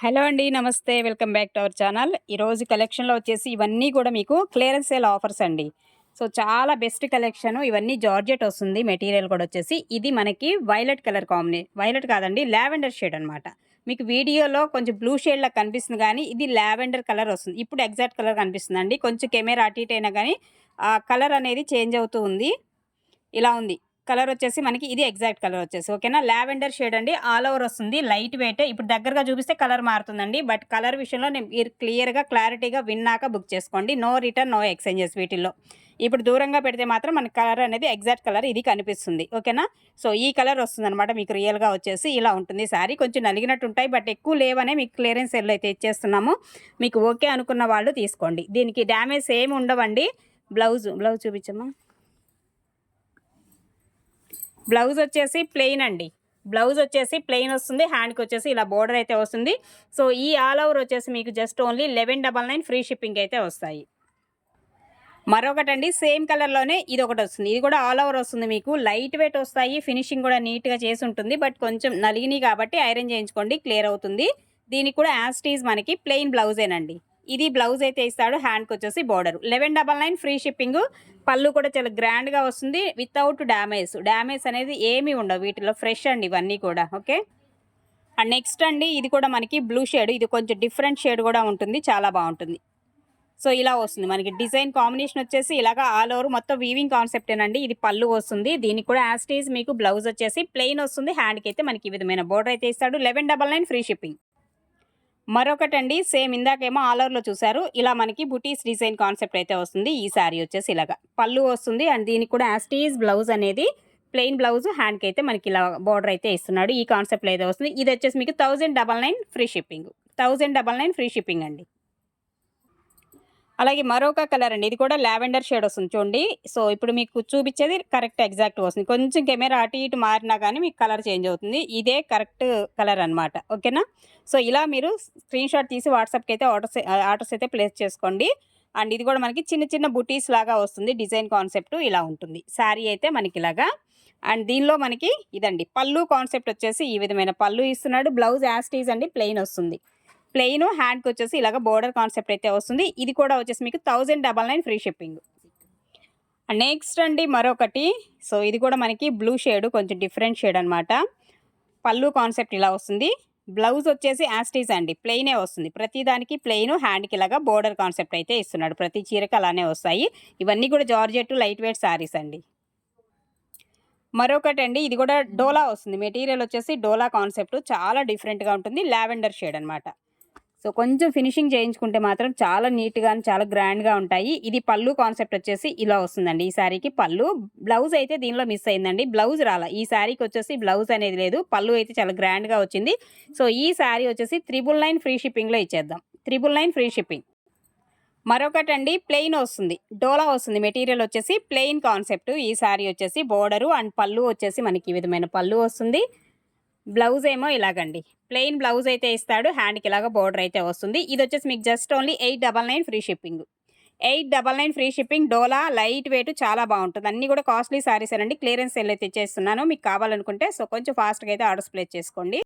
Hello అండి నమస్తే. Welcome back to our channel. ఈరోజు కలెక్షన్లో వచ్చేసి ఇవన్నీ కూడా మీకు క్లియరెన్స్ సేల్ ఆఫర్స్ అండి. సో చాలా బెస్ట్ కలెక్షన్. ఇవన్నీ జార్జెట్ వస్తుంది మెటీరియల్ కూడా వచ్చేసి. ఇది మనకి వైలెట్ కలర్ కాంబినే వైలెట్ కాదండి లావెండర్ షేడ్ అనమాట మీకు వీడియోలో కొంచెం బ్లూ షేడ్లా కనిపిస్తుంది కానీ ఇది లావెండర్ కలర్ వస్తుంది. ఇప్పుడు ఎగ్జాక్ట్ కలర్ కనిపిస్తుంది అండి కొంచెం కెమెరా అటు ఇటు అయినా కానీ ఆ కలర్ అనేది చేంజ్ అవుతూ ఉంది. ఇలా ఉంది. కలర్ వచ్చేసి మనకి ఇది ఎగ్జాక్ట్ కలర్ వచ్చేసి ఓకేనా? లావెండర్ షేడ్ అండి. ఆల్ ఓవర్ వస్తుంది. Light weight. ఇప్పుడు దగ్గరగా చూపిస్తే కలర్ మారుతుందండి. బట్ కలర్ విషయంలో నేను క్లియర్గా క్లారిటీగా విన్నాక బుక్ చేసుకోండి. నో రిటర్న్ నో ఎక్స్చేంజెస్ వీటిల్లో. ఇప్పుడు దూరంగా పెడితే మాత్రం మన కలర్ అనేది ఎగ్జాక్ట్ కలర్ ఇది కనిపిస్తుంది. ఓకేనా? సో ఈ కలర్ వస్తుంది అనమాట మీకు రియల్గా వచ్చేసి ఇలా ఉంటుంది శారీ. కొంచెం నలిగినట్టు ఉంటాయి. బట్ ఎక్కువ లేవనే మీకు క్లియరెన్స్ సెల్ అయితే ఇచ్చేస్తున్నాము. మీకు ఓకే అనుకున్న వాళ్ళు తీసుకోండి. దీనికి డ్యామేజ్ ఏమి ఉండవండి. బ్లౌజ్ బ్లౌజ్ చూపించమ్మా. బ్లౌజ్ వచ్చేసి ప్లెయిన్ అండి. బ్లౌజ్ వచ్చేసి ప్లెయిన్ వస్తుంది. హ్యాండ్కి వచ్చేసి ఇలా బోర్డర్ అయితే వస్తుంది. సో ఈ ఆల్ ఓవర్ వచ్చేసి మీకు just only eleven double nine free shipping అయితే వస్తాయి. మరొకటండి సేమ్ కలర్లోనే ఇది ఒకటి వస్తుంది. ఇది కూడా ఆల్ ఓవర్ వస్తుంది మీకు. లైట్ వెయిట్ వస్తాయి. ఫినిషింగ్ కూడా నీట్గా చేసి ఉంటుంది. బట్ కొంచెం నలిగినాయి కాబట్టి ఐరన్ చేయించుకోండి క్లియర్ అవుతుంది. దీనికి కూడా యాస్టీజ్ మనకి ప్లెయిన్ బ్లౌజేనండి. ఇది బ్లౌజ్ అయితే ఇస్తాడు హ్యాండ్కి వచ్చేసి border eleven double nine free shipping. పళ్ళు కూడా చాలా గ్రాండ్గా వస్తుంది వితౌట్ డ్యామేజ్ డ్యామేజ్ అనేది ఏమీ ఉండవు వీటిలో ఫ్రెష్ అండి ఇవన్నీ కూడా ఓకే అండ్ నెక్స్ట్ అండి ఇది కూడా మనకి బ్లూ షేడ్ ఇది కొంచెం డిఫరెంట్ షేడ్ కూడా ఉంటుంది చాలా బాగుంటుంది. సో ఇలా వస్తుంది. మనకి డిజైన్ కాంబినేషన్ వచ్చేసి ఇలాగా ఆల్ ఓవర్ మొత్తం వీవింగ్ కాన్సెప్టేనండి ఇది పళ్ళు వస్తుంది దీనికి కూడా యాస్టీజ్ మీకు బ్లౌజ్ వచ్చేసి ప్లెయిన్ వస్తుంది హ్యాండ్కి అయితే మనకి ఈ విధమైన బోర్డర్ అయితే ఇస్తాడు. Eleven double nine free shipping. మరొకటండి same ఇందాకేమో ఆలర్లో చూసారు ఇలా మనకి బుటీస్ డిజైన్ కాన్సెప్ట్ అయితే వస్తుంది. ఈ శారీ వచ్చేసి ఇలాగా పళ్ళు వస్తుంది. అండ్ దీనికి కూడా యాస్టీజ్ బ్లౌజ్ అనేది ప్లెయిన్ బ్లౌజ్ హ్యాండ్కి అయితే మనకి ఇలా బార్డర్ అయితే ఇస్తున్నాడు. ఈ కాన్సెప్ట్లో అయితే వస్తుంది. ఇది వచ్చేసి మీకు thousand double nine free shipping. Thousand double nine free shipping అండి. అలాగే మరొక కలర్ అండి. ఇది కూడా లావెండర్ షేడ్ వస్తుంది చూడండి. సో ఇప్పుడు మీకు చూపించేది కరెక్ట్ ఎగ్జాక్ట్ వస్తుంది. కొంచెం కెమెరా అటు ఇటు మారినా కానీ మీకు కలర్ చేంజ్ అవుతుంది. ఇదే కరెక్ట్ కలర్ అనమాట ఓకేనా? సో ఇలా మీరు స్క్రీన్ షాట్ తీసి వాట్సాప్కి అయితే ఆర్డర్స్ ఆర్డర్స్ అయితే ప్లేస్ చేసుకోండి. అండ్ ఇది కూడా మనకి చిన్న చిన్న బుటీస్ లాగా వస్తుంది. డిజైన్ కాన్సెప్ట్ ఇలా ఉంటుంది. శారీ అయితే మనకి ఇలాగా. అండ్ దీనిలో మనకి ఇదండి. పళ్ళు కాన్సెప్ట్ వచ్చేసి ఈ విధమైన పళ్ళు ఇస్తున్నాడు. బ్లౌజ్ యాస్టీజ్ అండి. ప్లెయిన్ వస్తుంది. ప్లెయిన్ హ్యాండ్కి వచ్చేసి ఇలాగ బోర్డర్ కాన్సెప్ట్ అయితే వస్తుంది. ఇది కూడా వచ్చేసి మీకు thousand double nine free shipping. Next అండి మరొకటి. సో ఇది కూడా మనకి బ్లూ షేడ్ కొంచెం డిఫరెంట్ షేడ్ అనమాట పళ్ళు కాన్సెప్ట్ ఇలా వస్తుంది. బ్లౌజ్ వచ్చేసి యాస్టీస్ అండి. ప్లెయినే వస్తుంది. ప్రతి దానికి ప్లెయిన్ హ్యాండ్కి ఇలాగా బోర్డర్ కాన్సెప్ట్ అయితే ఇస్తున్నాడు. ప్రతి చీరకు అలానే వస్తాయి. ఇవన్నీ కూడా జార్జెట్ లైట్ వెయిట్ శారీస్ అండి. మరొకటి అండి ఇది కూడా డోలా వస్తుంది. మెటీరియల్ వచ్చేసి డోలా కాన్సెప్ట్. చాలా డిఫరెంట్గా ఉంటుంది. లావెండర్ షేడ్ అనమాట సో కొంచెం ఫినిషింగ్ చేయించుకుంటే మాత్రం చాలా నీట్గా చాలా గ్రాండ్గా ఉంటాయి. ఇది పళ్ళు కాన్సెప్ట్ వచ్చేసి ఇలా వస్తుందండి. ఈ శారీకి పళ్ళు బ్లౌజ్ అయితే దీనిలో మిస్ అయిందండి. బ్లౌజ్ రాలా. ఈ శారీకి వచ్చేసి బ్లౌజ్ అనేది లేదు. పళ్ళు అయితే చాలా గ్రాండ్గా వచ్చింది. సో ఈ శారీ వచ్చేసి త్రిబుల్ నైన్ ఫ్రీ షిప్పింగ్లో ఇచ్చేద్దాం. Triple nine free shipping. మరొకటి అండి ప్లెయిన్ వస్తుంది. డోలా వస్తుంది. మెటీరియల్ వచ్చేసి ప్లెయిన్ కాన్సెప్ట్. ఈ శారీ వచ్చేసి బోర్డరు అండ్ పళ్ళు వచ్చేసి మనకి ఈ విధమైన పళ్ళు వస్తుంది. బ్లౌజ్ ఏమో ఇలాగండి. ప్లెయిన్ బ్లౌజ్ అయితే ఇస్తాడు హ్యాండ్కి ఇలాగ బోర్డర్ అయితే వస్తుంది. ఇది వచ్చేసి మీకు just only eight double nine free shipping. Eight double nine free shipping డోలా లైట్ వెయిట్ చాలా బాగుంటుంది. అన్నీ కూడా కాస్ట్లీ శారీస్ అండి క్లియరెన్స్ సెల్ అయితే ఇచ్చేస్తున్నాను. మీకు కావాలనుకుంటే సో కొంచెం ఫాస్ట్గా అయితే ఆర్డర్స్ ప్లేస్ చేసుకోండి.